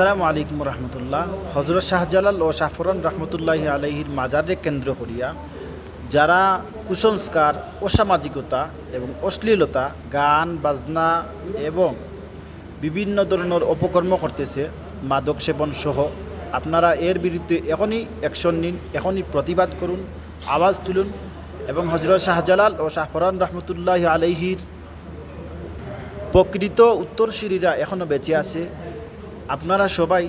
আসসালামু আলাইকুম রহমতুল্লাহ। হজরত শাহজালাল ও শাহফরান রহমতুল্লাহ আলহির মাজারে কেন্দ্র করিয়া যারা কুসংস্কার, অসামাজিকতা এবং অশ্লীলতা, গান, বাজনা এবং বিভিন্ন ধরনের অপকর্ম করতেছে, মাদক সেবন সহ, আপনারা এর বিরুদ্ধে এখনই অ্যাকশন নিন, এখনই প্রতিবাদ করুন, আওয়াজ তুলুন এবং হজরত শাহজালাল ও শাহফরান রহমতুল্লাহ আলহির প্রকৃত উত্তরসূরিরা এখনও বেঁচে আছে। আপনারা সবাই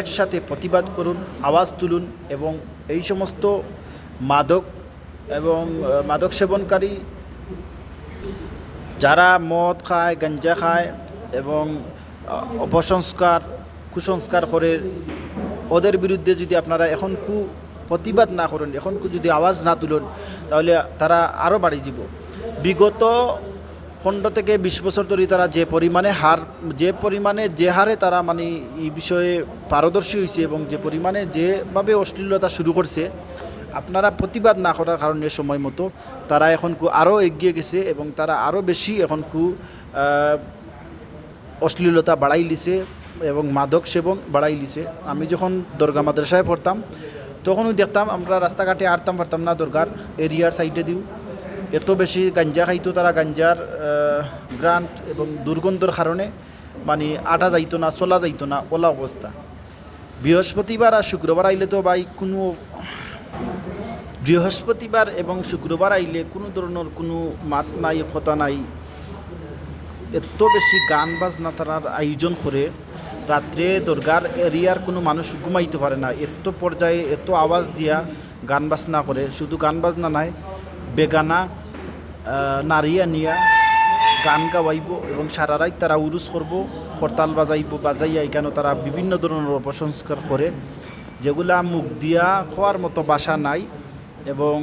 একসাথে প্রতিবাদ করুন, আওয়াজ তুলুন এবং এই সমস্ত মাদক এবং মাদক সেবনকারী যারা মদ খায়, গাঞ্জা খায় এবং অপসংস্কার, কুসংস্কার করে, ওদের বিরুদ্ধে যদি আপনারা এখন কু প্রতিবাদ না করেন, এখন কু যদি আওয়াজ না তুলেন, তাহলে তারা আরও বাড়ি যাব বিগত পনেরো থেকে বিশ বছর ধরে তারা যে পরিমাণে হার, যে পরিমাণে যে হারে তারা মানে এই বিষয়ে পারদর্শী হয়েছে এবং যে পরিমাণে যেভাবে অশ্লীলতা শুরু করছে, আপনারা প্রতিবাদ না করার কারণে সময় মতো তারা এখন কু আরও এগিয়ে গেছে এবং তারা আরও বেশি এখন কু অশ্লীলতা বাড়াই লিছে এবং মাদক সেবন বাড়াই লিছে। আমি যখন দরগা মাদ্রাসায় পড়তাম, তখনও দেখতাম আমরা রাস্তাঘাটে আরতাম পারতাম না, দরগার এরিয়ার সাইডে দিও এত বেশি গাঞ্জা খাইতো তারা গাঞ্জার গ্রান্ট এবং দুর্গন্ধর কারণে মানে আটা যাইতো না, চলা যাইতো না, ওলা অবস্থা। বৃহস্পতিবার আর শুক্রবার আইলে তো ভাই কোনো, বৃহস্পতিবার এবং শুক্রবার আইলে কোনো ধরনের কোনো মাত নাই, কথা নাই। এত বেশি গান বাজনা তারার আয়োজন করে, রাত্রে দরগার এরিয়ার কোনো মানুষ ঘুমাইতে পারে না। এত পর্যায়ে এত আওয়াজ দিয়া গান বাজনা করে, শুধু গান বাজনা নাই, বেগানা নারী আনিয়া গান গাওয়াইব এবং সারা রাত তারা উরুস করব করতাল বাজাইব, বাজাইয়া এখানে তারা বিভিন্ন ধরনের অপসংস্কার করে, যেগুলা মুখ দিয়া খোয়ার মতো বাসা নাই এবং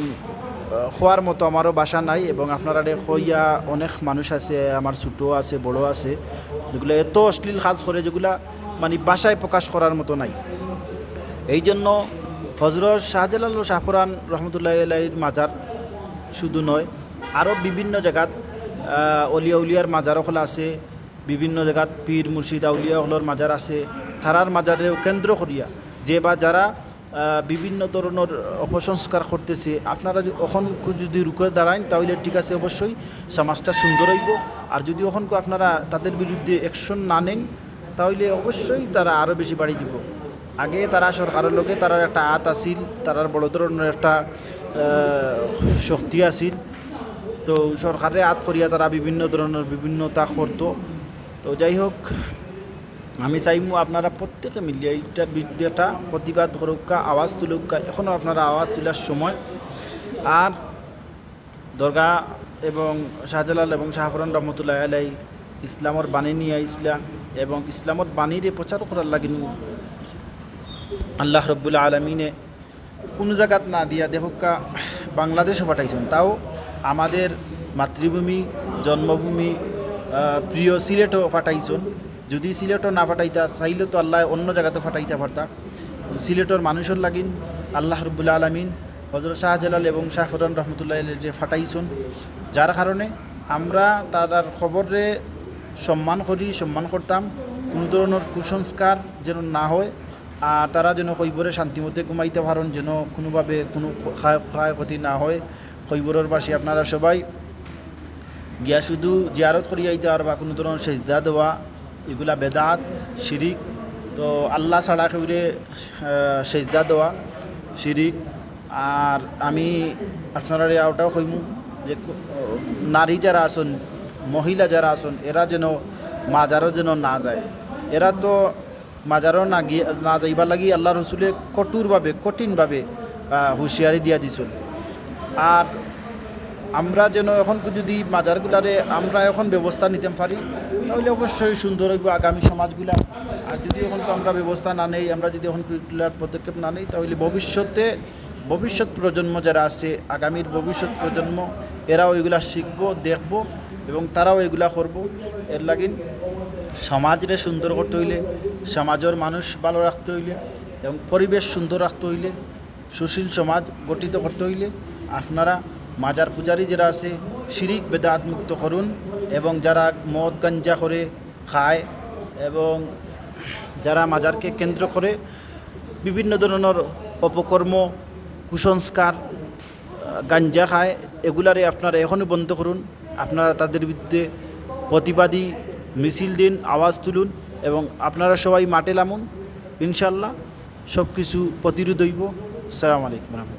খোয়ার মতো আমারও বাসা নাই এবং আপনারা হইয়া অনেক মানুষ আছে, আমার ছোটো আছে, বড় আছে, যেগুলো এত অশ্লীল কাজ করে যেগুলা মানে বাসায় প্রকাশ করার মতো নাই। এই জন্য হজরত শাহজালাল শাহপুরান রহমতুল্লাহ মাজার শুধু নয় আরও বিভিন্ন জায়গাত অলিয়া উলিয়ার মাজারও খোলা আছে, বিভিন্ন জায়গাত পীর মুর্শিদ আউলিয়া হলর মাজার আছে, থারার মাজারেও কেন্দ্র করিয়া যে বা যারা বিভিন্ন ধরনের অপসংস্কার করতেছে, আপনারা যদি ওখন যদি রুখে দাঁড়ান তাহলে ঠিক আছে, অবশ্যই সমাজটা সুন্দর হইব। আর যদি ওখন আপনারা তাদের বিরুদ্ধে অ্যাকশন না নেন, তাহলে অবশ্যই তারা আরও বেশি বাড়ি দিব। আগে তারা সরকারের লোকে তারা একটা আত আসিল তারার বড় ধরনের একটা শক্তি আসিল তো সরকারে আত করিয়া তারা বিভিন্ন ধরনের বিভিন্নতা করতো তো যাই হোক আমি চাইমু আপনারা প্রত্যেকে মিলিয়ে এইটার বিরুদ্ধে একটা প্রতিবাদ করুকা আওয়াজ তুলুকা এখনও আপনারা আওয়াজ তোলার সময়। আর দরগা এবং শাহজালাল এবং শাহপুরান রহমতুল্লাহ আলাই ইসলামর বাণী নিয়ে ইসলাম এবং ইসলামর বাণীরে প্রচার করার লাগিন আল্লাহ রব্বুল্লা আলমিনে কোনো জায়গাত না দিয়া দেখুকা বাংলাদেশে পাঠাইছেন। তাও আমাদের মাতৃভূমি, জন্মভূমি প্রিয় সিলেটও পাঠাইছেন যদি সিলেটও না ফাটাইতা, চাইলে তো আল্লাহ অন্য জায়গাতে ফাটাইতে পারতা। সিলেটর মানুষের লাগিন আল্লাহ রব্বুল্লা আলমিন হজরত শাহজালাল এবং শাহফরান রহমতুল্লাহ যে ফাটাইছেন, যার কারণে আমরা তার খবরে সম্মান করি, সম্মান করতাম। কোনো ধরনের কুসংস্কার যেন না হয়, আর তারা যেন কৈবরে শান্তিমতে ঘুমাইতে পারেন, যেন কোনোভাবে কোনো ক্ষয় ক্ষয়ক্ষতি না হয়। কৈবরের বাসী আপনারা সবাই। গিয়া শুধু জিয়ারত করি আইতে আর বা কোনো ধরনের সেজদা দেওয়া, এগুলা বেদাত, শিরিক। তো আল্লাহ ছাড়া কেউরে সেজদা দেওয়া, শিরিক। আর আমি আপনারা ওটাও কইমু যে নারী যারা আছেন, মহিলা যারা আছেন, এরা যেন মাজারও যেন না যায়। এরা তো মাজারও না গিয়ে, না যাইবার লাগি আল্লাহ রসুলে কঠোরভাবে, কঠিনভাবে হুঁশিয়ারি দিয়া দিছিল আর আমরা যেন এখন যদি মাজারগুলারে আমরা এখন ব্যবস্থা নিতে পারি, তাহলে অবশ্যই সুন্দর হইব আগামী সমাজগুলা। আর যদি এখন আমরা ব্যবস্থা না নেই, আমরা যদি এখন পদক্ষেপ না নেই, তাহলে ভবিষ্যতে, ভবিষ্যৎ প্রজন্ম যারা আছে, আগামীর ভবিষ্যৎ প্রজন্ম, এরাও এগুলা শিখব, দেখব, এবং তারাও এগুলা করব। এর লাগিন সমাজরে সুন্দর করতে হইলে, সমাজের মানুষ ভালো রাখতে হইলে, এবং পরিবেশ সুন্দর রাখতে হইলে, সুশীল সমাজ গঠিত করতে হইলে, আপনারা মাজার পূজারী যারা আছে, শিরিক বেদাত মুক্ত করুন এবং যারা মদ গাঞ্জা করে, খায় এবং যারা মাজারকে কেন্দ্র করে বিভিন্ন ধরনের অপকর্ম, কুসংস্কার, গাঞ্জা খায়, এগুলারে আপনারা এখনই বন্ধ করুন। আপনারা তাদের বিরুদ্ধে প্রতিবাদী মিছিল দিন, আওয়াজ তুলুন এবং আপনারা সবাই মাঠে নামুন। ইনশাল্লাহ সব কিছু প্রতিরোধ হইব। আসসালামু আলাইকুম